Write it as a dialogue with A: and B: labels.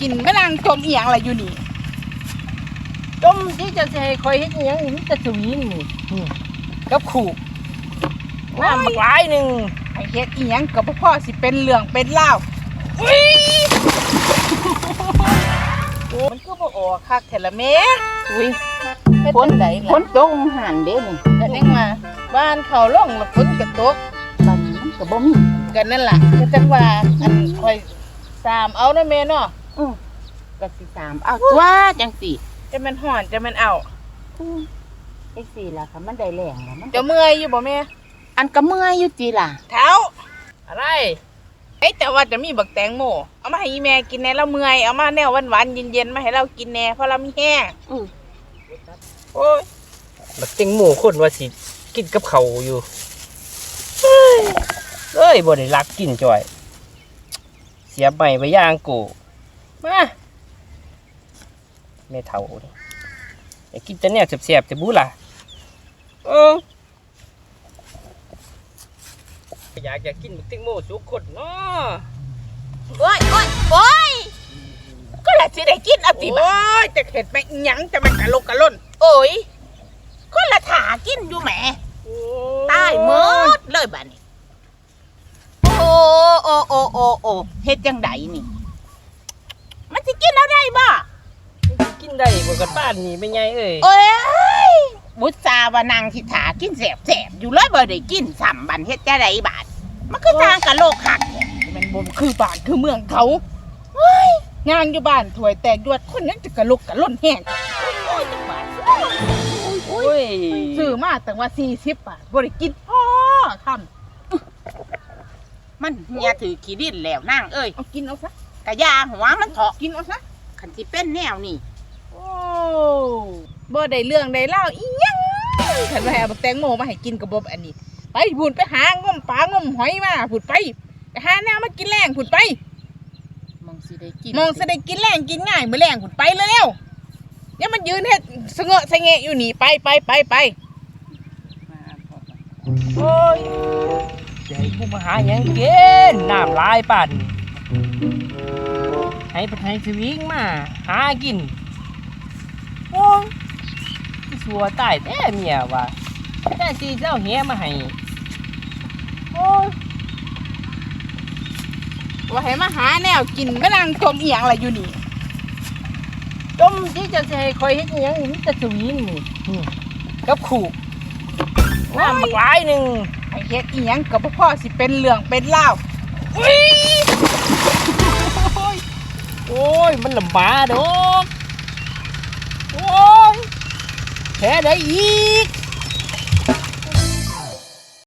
A: กินไม่นางจมเอียงอะไรอยู่นี่
B: จมที่จะให้คอยเฮ็ดอิหยังนี่มีแต่สวิงนี่นี่กับขู่น้ำบักหลายหนึ่ง
A: ไอเฮ็ดเอียงกับพ่อสิเป็นเหลืองเป็นเล่าวอุ้ยโอ้มันก็บ่ออกคักเทละเม
B: อุ้ย
A: เฮ็ด
B: ฝน
A: จั่งใด
B: ฝ
A: ล่ะ
B: นตกหันเด้นี่
A: ก็เด้งมาบ้านเขาล่องแล้วฝนก็ตก
B: บัดนี้มันก็บ่มี
A: กันนั่นล่ะก็จังว่าอันคอยตามเอานะแม่เนาะ
B: อือก็สิตามเอาตัวจังสิ
A: จะแมันห่อนจะแมันเอา
B: อือจังสิล่ะค่ะมันได้แรงแล้วมัน
A: จะเมื่อยอยู่บ่แม่
B: อันก็เมื่อยอยู่ติล่ะ
A: เท้าอะไรเอ้ยแต่ว่าจะมีบักแตงโมเอามาให้อีแม่กินแหน่เราเมื่อยเอามาแนวหวานๆเย็นๆมาให้เรากินแหน่เพราะเรามีแห้ง
B: อือ
A: โอ้ย
C: บักเต็งหมูคนว่าสิกินกับเขาวอยู่เฮ้ยเอ้ยบ่ได้รักกินจ่อย เสียใบไปย่างกู มาแม่เฒ่านี่อยากกินแต่แนวแซ่บๆจะบูล่ะเอออยากอยากกินบักเต็งหมูสุกคนเนาะ
A: โอ้ยโอ้ยโอ้ยก็ละสิได้กินเอาติโอ้ยจะเห็ดไปอิหยังจะมันกะลกกะล่นโอ้ยก็ละถากินอยู่แหมตายหมดเลยบัดนี้โอ้โอ้โอ้โอ้โอ้เฮ็ดจังไดนี่มันสิ กินเอาได้บ่
C: กินได้บ่กันป้านนี่เป็นไงเอ้ย
A: โอ้ยบุษาว่านางสิถากินแสบๆอยู่เลยบ่ได้กินซ้ำบันเฮ็ดจังไดบาดมันคือทางกะโลกหักแท้มันบ่คือบ้านคือเมืองเขาเฮ้ยงานอยู่บ้านถวยแตกยวดคนยังจะกะลุกกะล่นแห้งโอ้ยจังหวะ
C: โอ้ย
A: ซื้อมาตั้งว่า40บาทบ่ได้กินพ่อทำ
B: มันเฮียถือขี้ดินแล้วนางเอ้ย
A: เอากินเอาซะ
B: กะยาหัวมันเถาะ
A: กินเอาซะ
B: คันสิเป็นแนวนี่
A: โอ้บ่ได้เรื่องได้เล่าวอีหยังคันว่าให้เอาบักแตงโมมาให้กินกับบ่อันนี้ ไปพูนไปหางมปลางมหอยมาพูนไปไปหาแนวมากินแรงพูนไป
B: มองสิได้กิน
A: มองจะได้กินแรงกินง่ายมื้อแรงพูนไปเร็วๆอย่ามันยืนเฮ็ดสะเงอะสะแงะอยู่นี่ไปไปไปไป
C: โอ้ยจะให้กูมาหาหยังกินน้ำลายปั่น ให้ไปให้สวิงมา หากิน โอ้ยสัวตายแท้เมียว่ะแต่สีเจ้าเฮียมาให้ โอ้ย
A: ว่าให้มาหาแนวกินแม่นางจมอีหยังอะไรอยู่นี่
C: จมที่จะให้คอยเฮ็ดอิหยังนี่มีแต่สวิงนี่นี่กับขู่น้ำบักหลายหนึ่ง
A: ไอเฮ็ดอีหยังกับพ่อสิเป็นเหลืองเป็นเล่า ย
C: มันลำบากดอกโอ้ยแพ้ได้อีก